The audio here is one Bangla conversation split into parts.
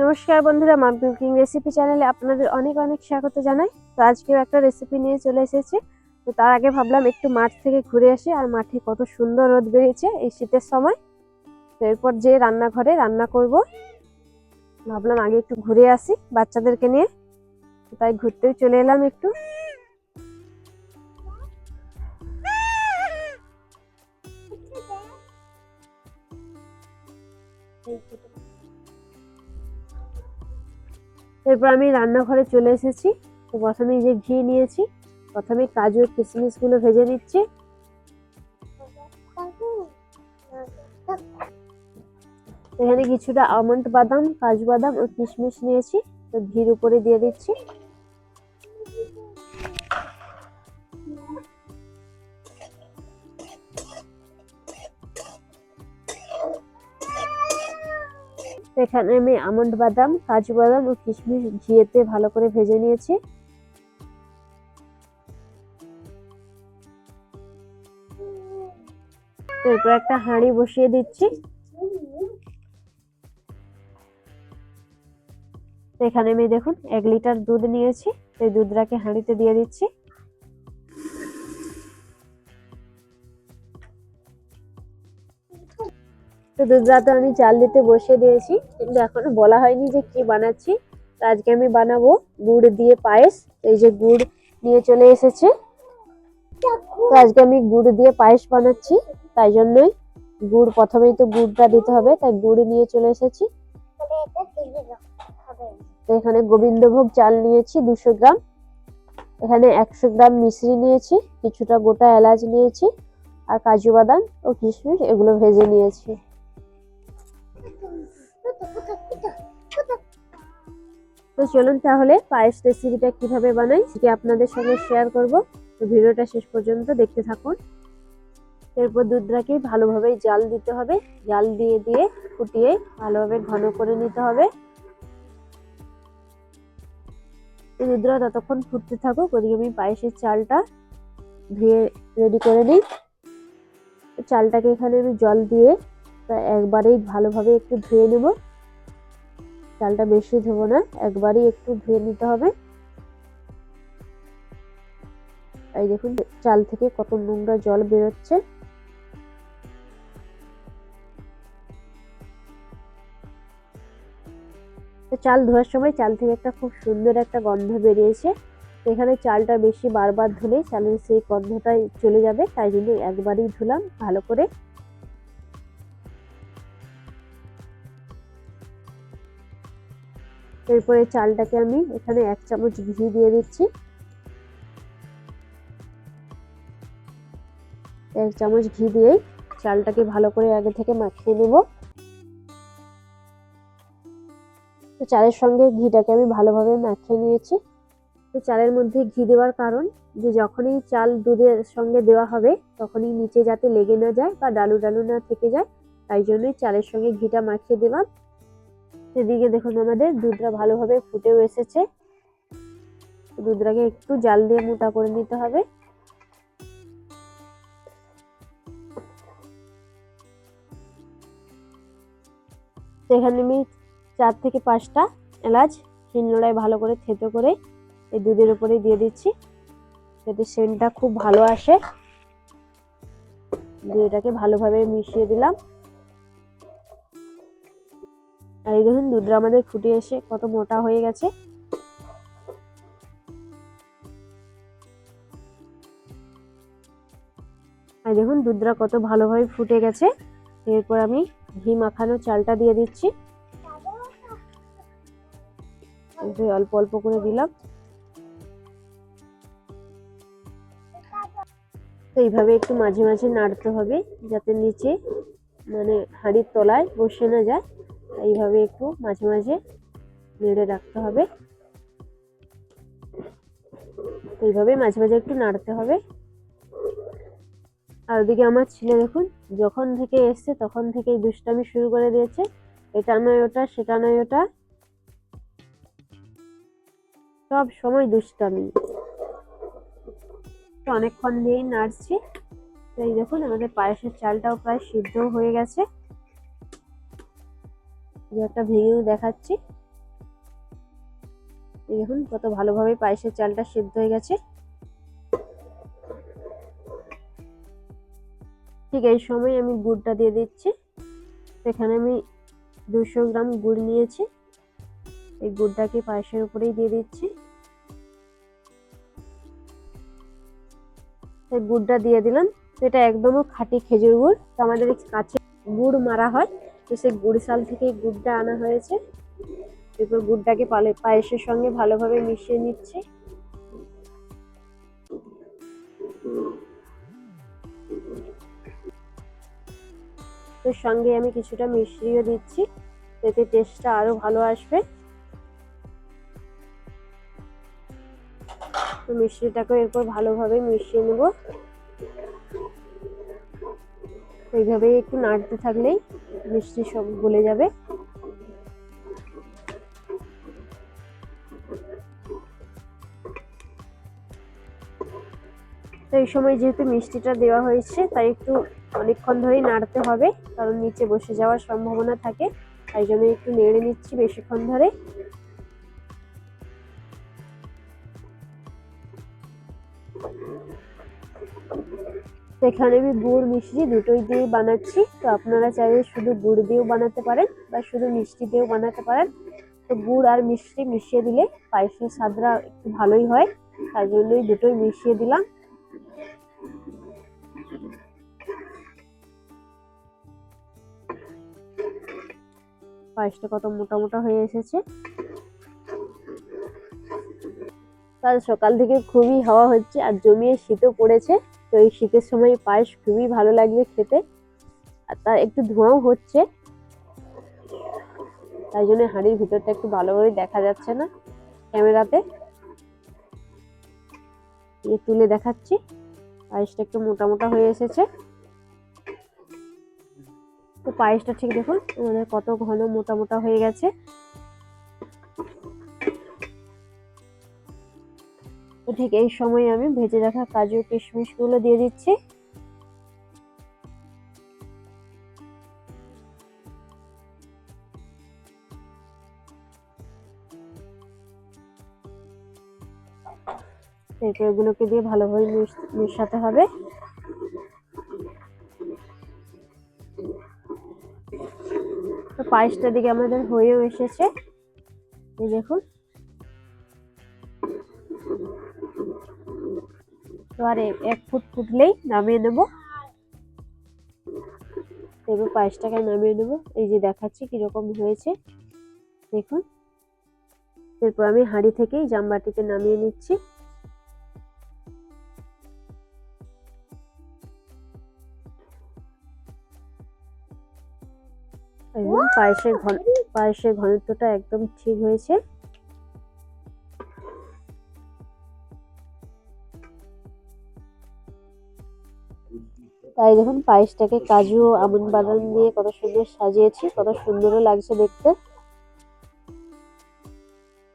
নমস্কার বন্ধুরা মা কুকিং রেসিপি চ্যানেলে আপনাদের অনেক অনেক স্বাগত জানাই। তো আজকেও একটা রেসিপি নিয়ে চলে এসেছি। তো তার আগে ভাবলাম একটু মাঠ থেকে ঘুরে আসি, আর মাঠে কত সুন্দর রোদ বেরিয়েছে এই শীতের সময়। তো এরপর যে রান্নাঘরে রান্না করব, ভাবলাম আগে একটু ঘুরে আসি বাচ্চাদেরকে নিয়ে। তাই ঘুরতেও চলে এলাম একটু। এরপর আমি রান্নাঘরে চলে এসেছি। তো প্রথমে যে ঘি নিয়েছি, প্রথমে কাজু কিশমিশগুলো ভেজে নিচ্ছি। এখানে কিছুটা আমন্ড বাদাম, কাজু বাদাম ও কিশমিশ নিয়েছি। তো ঘির উপরে দিয়ে দিচ্ছি। তো এখানে আমি আমন্ড বাদাম, কাজু বাদাম ও কিশমিশ ঘিয়েতে ভালো করে ভেজে নিয়েছি। এরপর একটা হাঁড়ি বসিয়ে দিচ্ছি। এখানে আমি দেখুন, এক লিটার দুধ নিয়েছি। এই দুধটাকে হাঁড়িতে দিয়ে দিচ্ছি। তো দুধটা তো আমি চাল দিতে বসিয়ে দিয়েছি। কিন্তু এখনও বলা হয়নি যে কি বানাচ্ছি। তো আজকে আমি বানাবো গুড় দিয়ে পায়েস। এই যে গুড় নিয়ে চলে এসেছে। তো আজকে আমি গুড় দিয়ে পায়েস বানাচ্ছি। তাই জন্যই গুড়, প্রথমেই তো গুড়টা দিতে হবে, তাই গুড় নিয়ে চলে এসেছি। তো এখানে গোবিন্দভোগ চাল নিয়েছি দুশো গ্রাম। এখানে একশো গ্রাম মিশ্রি নিয়েছি, কিছুটা গোটা এলাচ নিয়েছি, আর কাজু বাদাম ও কিশমিশ এগুলো ভেজে নিয়েছি। তো চলুন তাহলে পায়েস রেসিপিটা কীভাবে বানাই সেটা আপনাদের সঙ্গে শেয়ার করব। তো ভিডিওটা শেষ পর্যন্ত দেখতে থাকুন। এরপর দুধটাকে ভালোভাবে জাল দিতে হবে। জাল দিয়ে দিয়ে ফুটিয়ে ভালোভাবে ঘন করে নিতে হবে। দুধটা ততক্ষণ ফুটতে থাকুক, ওদিকে আমি পায়েসের চালটা ধুয়ে রেডি করে নিই। চালটাকে এখানে আমি জল দিয়ে একবারেই ভালোভাবে একটু ধুয়ে নেব। চালটা বেশি ধোবো না, একবারই একটু ধুয়ে নিতে হবে। এই দেখুন, চাল থেকে কত নোংরা জল বেরোচ্ছে। তো চাল ধোয়ার সময় চাল থেকে একটা খুব সুন্দর একটা গন্ধ বেরিয়েছে। এখানে চালটা বেশি বারবার ধুলে চালের সেই গন্ধটা চলে যাবে, তাই জন্য একবারই ধুলাম ভালো করে। এরপরে চালটাকে আমি এখানে এক চামচ ঘি দিয়ে দিচ্ছি। এক চামচ ঘি দিয়েই চালটাকে ভালো করে আগে থেকে মাখিয়ে নেব। তো চালের সঙ্গে ঘিটাকে আমি ভালোভাবে মাখিয়ে নিয়েছি। তো চালের মধ্যে ঘি দেওয়ার কারণ যে যখনই চাল দুধের সঙ্গে দেওয়া হবে তখনই নিচে যাতে লেগে না যায় বা ডালু ডালু না থেকে যায়, তাই জন্যই চালের সঙ্গে ঘিটা মাখিয়ে দিলাম সেদিকে দেখুন আমাদের দুধটা ভালোভাবে ফুটেও এসেছে। দুধটাকে একটু জাল দিয়ে মোটা করে নিতে হবে। এখানে আমি চার থেকে পাঁচটা এলাচ শিলনোড়ায় ভালো করে থেতো করে এই দুধের উপরে দিয়ে দিচ্ছি, যাতে সেন্টটা খুব ভালো আসে। দিয়ে এটাকে ভালোভাবে মিশিয়ে দিলাম। আর এই দেখুন দুধটা আমাদের ফুটে এসে কত মোটা হয়ে গেছে। আর দেখুন দুধটা কত ভালোভাবে ফুটে গেছে। এরপর আমি ঘি মাখানো চালটা দিয়ে দিচ্ছি। অল্প অল্প করে দিলাম। তো এইভাবে একটু মাঝে মাঝে নাড়তে হবে, যাতে নিচে মানে হাঁড়ির তলায় বসে না যায়। এইভাবে একটু মাঝে মাঝে নেড়ে রাখতে হবে। এইভাবে মাঝে মাঝে একটু নাড়তে হবে। আর ওদিকে আমার ছেলে দেখুন, যখন থেকে এসছে তখন থেকেই দুষ্টামি শুরু করে দিয়েছে। এটা নয় ওটা, সেটা নয় ওটা। সব সময় দুষ্টামি। অনেকক্ষণ দিয়েই নাড়ছি। তো এই দেখুন, আমাদের পায়েসের চালটাও প্রায় সিদ্ধ হয়ে গেছে। যে একটা ভেঙেও দেখাচ্ছি। দেখুন কত ভালোভাবে পায়েসের চালটা সেদ্ধ হয়ে গেছে। ঠিক এই সময় আমি গুড়টা দিয়ে দিচ্ছি। এখানে আমি দুশো গ্রাম গুড় নিয়েছি। এই গুড়টাকে পায়েসের উপরেই দিয়ে দিচ্ছি। গুড়টা দিয়ে দিলাম। এটা একদমই খাঁটি খেজুর গুড়। তো আমাদের কাছে গুড় মারা হয়। তো সেই গুড় সাল থেকে গুড়টা আনা হয়েছে। এরপর গুড়টাকে পায়েসের সঙ্গে ভালোভাবে মিশিয়ে নিচ্ছি। এর সঙ্গে আমি কিছুটা মিশ্রিও দিচ্ছি, এতে টেস্টটা আরও ভালো আসবে। তো মিশ্রিটাকে এরপর ভালোভাবে মিশিয়ে নেব। এইভাবে একটু নাড়তে থাকলেই মিষ্টি সব গলে যাবে। তো এই সময় যেহেতু মিষ্টিটা দেওয়া হয়েছে, তাই একটু অনেকক্ষণ ধরেই নাড়তে হবে, কারণ নিচে বসে যাওয়ার সম্ভাবনা থাকে। তাই জন্য একটু নেড়ে নিচ্ছি বেশিক্ষণ ধরে। এখানে আমি গুড় মিষ্টি দুটোই দিয়ে বানাচ্ছি। তো আপনারা চাইলে শুধু গুড় দিয়েও বানাতে পারেন বা শুধু মিষ্টি দিয়েও বানাতে পারেন। তো গুড় আর মিষ্টি মিশিয়ে দিলে পায়েসের স্বাদটা একটু ভালোই হয়। তাই জন্যই দুটোই মিশিয়ে দিলাম। পায়েসটা কত মোটা মোটা হয়ে এসেছে। কাল সকাল থেকে খুবই হাওয়া হচ্ছে আর জমিয়ে শীতও পড়েছে। তো এই শীতের সময় পায়েস খুবই ভালো লাগবে খেতে। আর তার একটু ধোঁয়াও হচ্ছে। তাই জন্য হাঁড়ির ভিতরটা একটু ভালো করে দেখা যাচ্ছে না ক্যামেরাতে। তুলে দেখাচ্ছি। পায়েসটা একটু মোটা মোটা হয়ে এসেছে। তো পায়েসটা ঠিক দেখুন, আমাদের কত ঘন মোটা মোটা হয়ে গেছে। ঠিক এই সময় আমি ভেজে রাখা কাজু কিশমিশগুলো দিয়ে দিচ্ছি। এরপর এগুলোকে দিয়ে ভালোভাবে মিশ- মেশাতে হবে। তো পায়েসটা দিকে আমাদের হয়েও এসেছে। দেখুন। তো আর এক ফুট ফুটলেই নামিয়ে নেব। এবার পায়েসটাকে নামিয়ে নেব। এই যে দেখাচ্ছি কীরকম হয়েছে। দেখুন। এরপর আমি হাঁড়ি থেকেই জামবাটিতে নামিয়ে নিচ্ছি। পায়েসের ঘন পায়েসের ঘনত্বটা একদম ঠিক হয়েছে। তাই দেখুন পায়েসটাকে কাজু আমন বাদাম দিয়ে কত সুন্দর সাজিয়েছি কত সুন্দরও লাগছে দেখতে।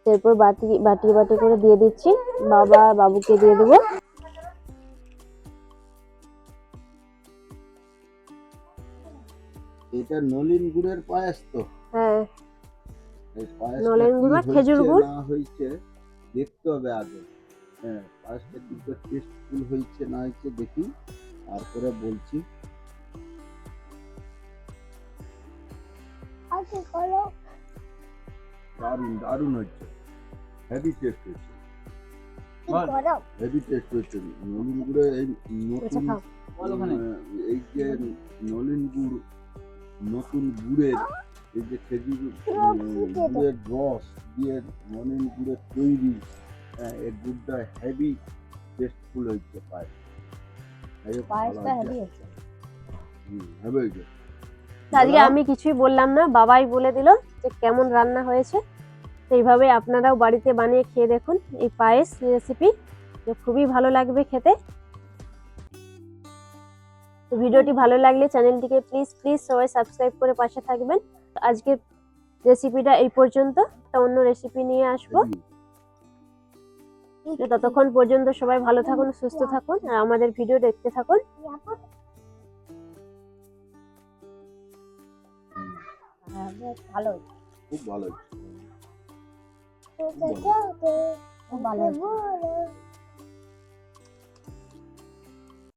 এরপর বাটি বাটি বাটি করে দিয়ে দিচ্ছি। বাবা বাবুকে দিয়ে দেবো। এটা নলিন গুড়ের পায়েস তো। হ্যাঁ। নলেন গুড় আর খেজুর গুড়? না হয়েছে দেখতে হবে আগে। হ্যাঁ পায়েসটা কিন্তু টেস্টফুল হয়েছে না হয়েছে দেখি। তারপরে বলছি। দারুণ দারুণ হচ্ছে হেভি টেস্ট হয়েছে। হেভি টেস্ট হয়েছে। নলিন গুড়ের এই আচ্ছা নতুন এই যে নলিন গুড় নতুন গুড়ের এই যে খেজুর গুড়ের রস দিয়ে নলিন গুড়ের তৈরি হ্যাঁ, এই গুড়টা হেভি টেস্টফুল এই ভালো পায়েসটা হেভি হচ্ছে। হেভি হয়েছে। আজকে আমি কিছুই বললাম না বাবাই বলে দিল যে কেমন রান্না হয়েছে। তো এইভাবে আপনারাও বাড়িতে বানিয়ে খেয়ে দেখুন এই পায়েস রেসিপি খুবই ভালো লাগবে খেতে। তো ভিডিওটি ভালো লাগলে চ্যানেলটিকে প্লিজ প্লিজ সবাই সাবস্ক্রাইব করে পাশে থাকবেন। আজকের রেসিপিটা এই পর্যন্ত। একটা অন্য রেসিপি নিয়ে আসব। তো ততক্ষণ পর্যন্ত সবাই ভালো থাকুন সুস্থ থাকুন আর আমাদের ভিডিও দেখতে থাকুন। হ্যাঁ ভালো খুব ভালো খুব ভালো